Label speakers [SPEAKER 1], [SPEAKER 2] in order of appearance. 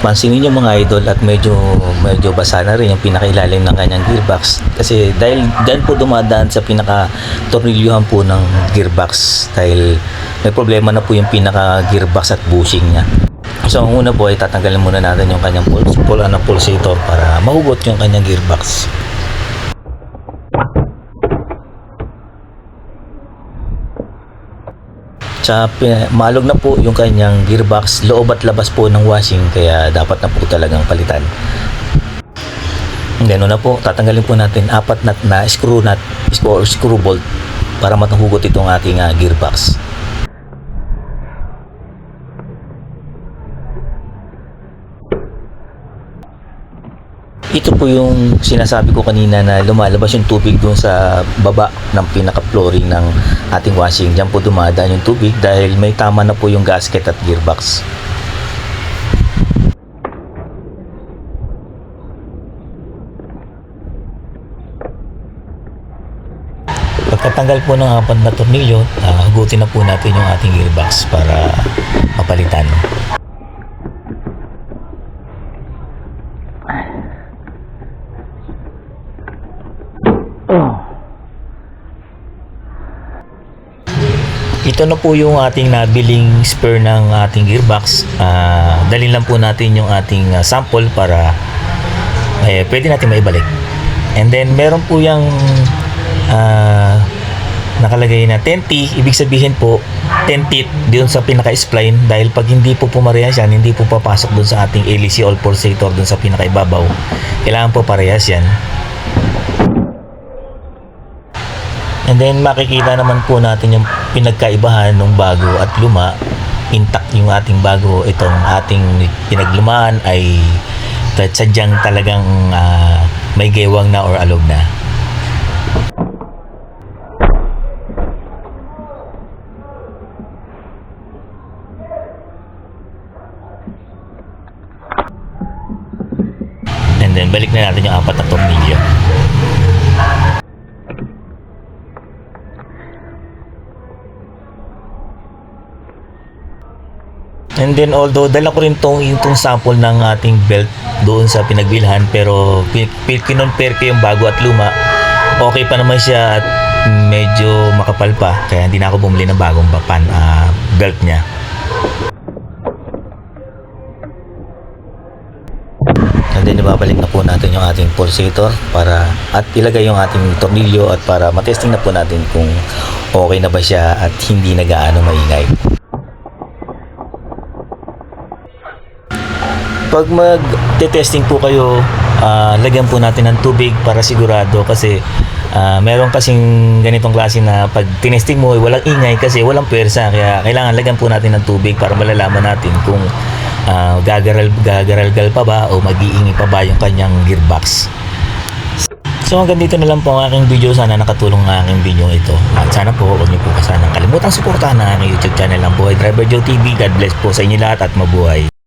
[SPEAKER 1] pansinin nyo mga idol at medyo medyo basa na rin yung pinakailalim ng kanyang gearbox. Kasi dahil dyan po dumadaan sa pinaka tornilyuhan po ng gearbox dahil may problema na po yung pinaka gearbox at bushing niya. So ang una po ay tatanggalin muna natin yung kanyang pulse, pull, ano, pulsator para mahugot yung kanyang gearbox sa maalog na po yung kanyang gearbox loob at labas po ng washing kaya dapat na po talagang palitan Then una po, tatanggalin po natin apat nut na screw nut or screw bolt para matahugot itong ating ah, gearbox. Ito po yung sinasabi ko kanina na lumalabas yung tubig doon sa baba ng pinaka-flooring ng ating washing. Diyan po dumadaan yung tubig dahil may tama na po yung gasket at gearbox. Pagkatanggal po ng apat na tornilyo, uh, hugutin na po natin yung ating gearbox para mapalitan. Ito na po yung ating nabiling spare ng ating gearbox. Ah, dalhin lang po natin yung ating ah, sample para eh, pwede natin maibalik. And then meron po yung ah, nakalagay na 10T, ibig sabihin po 10 teeth doon sa pinaka-spline dahil pag hindi po pumarehas yan, hindi po papasok doon sa ating LEC all pulsator doon sa pinaka-ibabaw. Kailangan po parehas yan. And then makikita naman po natin yung pinagkaibahan ng bago at luma. Intact yung ating bago. Itong ating pinaglumaan ay sadyang talagang ah, may gewang na or alog na. And then balik na natin yung apat na tornilyo. And then although dala ko rin tong itong sample ng ating belt doon sa pinagbilhan pero kinonpare ko yung bago at luma. Okay pa naman siya at medyo makapal pa. Kaya hindi na ako bumili ng bagong bapan ah, belt niya. And then ibabalik na po natin yung ating pulsator para at ilagay yung ating tornilyo at para matesting na po natin kung okay na ba siya at hindi na gaano maingay. Pag mag-testing po kayo, ah, lagyan po natin ng tubig para sigurado kasi ah, meron kasing ganitong klase na pag tinesting mo, eh, walang ingay kasi walang pwersa. Kaya kailangan lagyan po natin ng tubig para malalaman natin kung ah, gagaral, gagaralgal pa ba o mag-iingi pa ba yung kanyang gearbox. So hanggang dito na lang po ang aking video. Sana nakatulong ang aking video ito. At sana po huwag niyo po kasanang kalimutang suportahan ang aking YouTube channel ng Buhay Driver Joe TV. God bless po sa inyo lahat at mabuhay.